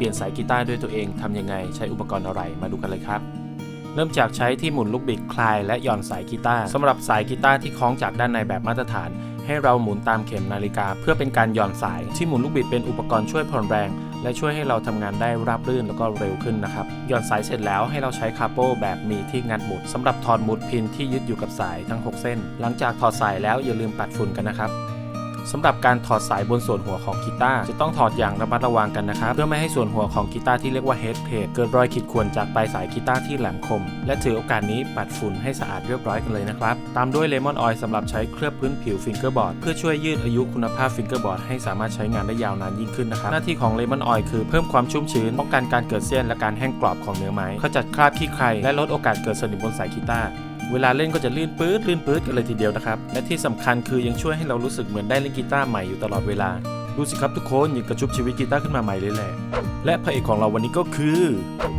ปลี่ยนสายกีตาร์ด้วยตัวเองทำยังไงใช้อุปกรณ์อะไรมาดูกันเลยครับ เริ่มจากใช้ที่หมุนลูกบิดคลายและหย่อนสายกีตาร์สำหรับสายกีตาร์ที่คล้องจากด้านในแบบมาตรฐาน ให้เราหมุนตามเข็มนาฬิกา เพื่อเป็นการหย่อนสายที่หมุนลูกบิดเป็นอุปกรณ์ช่วยผ่อนแรง และช่วยให้เราทำงานได้ราบรื่นแล้วก็เร็วขึ้นนะครับหย่อนสายเสร็จแล้วให้เราใช้คาโปแบบมีที่งัดหมุดสำหรับถอดหมุดพินที่ยึดอยู่กับสายทั้ง 6 เส้น หลังจากถอดสายแล้วอย่าลืมปัดฝุ่นกันนะครับ สำหรับการถอดสายบนส่วนหัวของกีตาร์จะต้องถอดอย่างระมัดระวังกันนะครับ เพื่อไม่ให้ส่วนหัวของกีตาร์ที่เรียกว่าเฮดเพดเกิดรอยขีดข่วนจากปลายสายกีตาร์ที่แหลมคม และถือโอกาสนี้ปัดฝุ่นให้สะอาดเรียบร้อยกันเลยนะครับ ตามด้วยเลมอนออยล์สำหรับใช้เคลือบพื้นผิวฟิงเกอร์บอร์ดเพื่อช่วยยืดอายุคุณภาพฟิงเกอร์บอร์ดให้สามารถใช้งานได้ยาวนานยิ่งขึ้นนะครับหน้าที่ของเลมอนออยล์คือเพิ่มความชุ่มชื้นป้องกันการเกิดเสี้ยนและการแห้งกรอบของเนื้อไม้ขจัดคราบขี้ใครและลดโอกาสเกิดสนิมบนสายกีตาร์ เวลาเล่นก็จะลื่นปื๊ดลื่นปื๊ดกันเลยทีเดียวนะครับ และที่สำคัญคือยังช่วยให้เรารู้สึกเหมือนได้เล่นกีตาร์ใหม่อยู่ตลอดเวลา ดูสิครับทุกคนยังกระชุบชีวิตกีตาร์ขึ้นมาใหม่เลยแหละ และพระเอกของเราวันนี้ก็คือ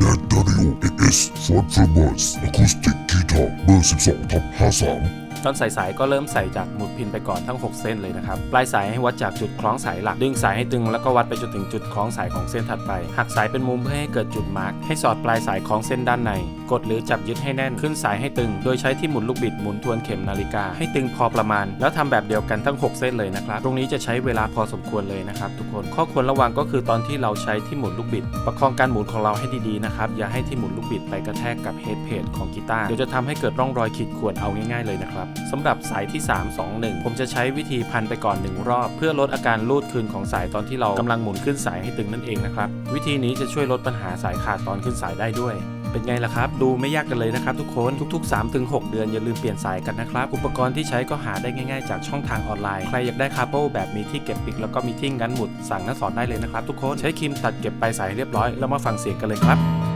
n a t W AS Front Frameworks Acoustic Guitar เบอร์12ทับ53 ตอนใส่สายก็เริ่มใส่จากหมุดพินไปก่อนทั้ง 6 เส้นเลยนะครับ ปลายสายให้วัดจากจุดคล้องสายหลัก ดึงสายให้ตึงแล้วก็วัดไปจนถึงจุดคล้องสายของเส้นถัดไป หักสายเป็นมุมเพื่อให้เกิดจุดมาร์กให้สอดปลายสายคล้องเส้นด้านใน กดหรือจับยึดให้แน่นขึ้นสายให้ตึง โดยใช้ที่หมุนลูกบิดหมุนทวนเข็มนาฬิกาให้ตึงพอประมาณ แล้วทำแบบเดียวกันทั้ง 6 เส้นเลยนะครับ ตรงนี้จะใช้เวลาพอสมควรเลยนะครับทุกคน ข้อควรระวังก็คือตอนที่เราใช้ที่หมุนลูกบิด ประคองการหมุนของเราให้ดีๆนะครับ อย่าให้ที่หมุนลูกบิดไปกระแทกกับเฮดเพจของกีตาร์ เดี๋ยวจะทำให้เกิดร่องรอยขีดข่วนเอาง่ายๆเลยนะครับสำหรับสายที่ 3 2 1 ผมจะใช้วิธีพันไปก่อน 1 รอบ เพื่อลดอาการลูดคืนของสายตอนที่เรากำลังหมุนขึ้นสายให้ตึงนั่นเองนะครับ วิธีนี้จะช่วยลดปัญหาสายขาดตอนขึ้นสายได้ด้วยเป็นไงล่ะครับ ดูไม่ยากกันเลยนะครับทุกคนทุก ๆ 3-6 เดือนอย่าลืมเปลี่ยนสายกันนะครับ อุปกรณ์ที่ใช้ก็หาได้ง่ายๆ จากช่องทางออนไลน์ ใครอยากได้คาโปแบบมีที่เก็บปิกแล้วก็มีที่งันหมุดสั่งและสอนได้เลยนะครับทุกคนใช้ครีมตัดเก็บปลายสายเรียบร้อยแล้วมาฟังเสียงกันเลยครับ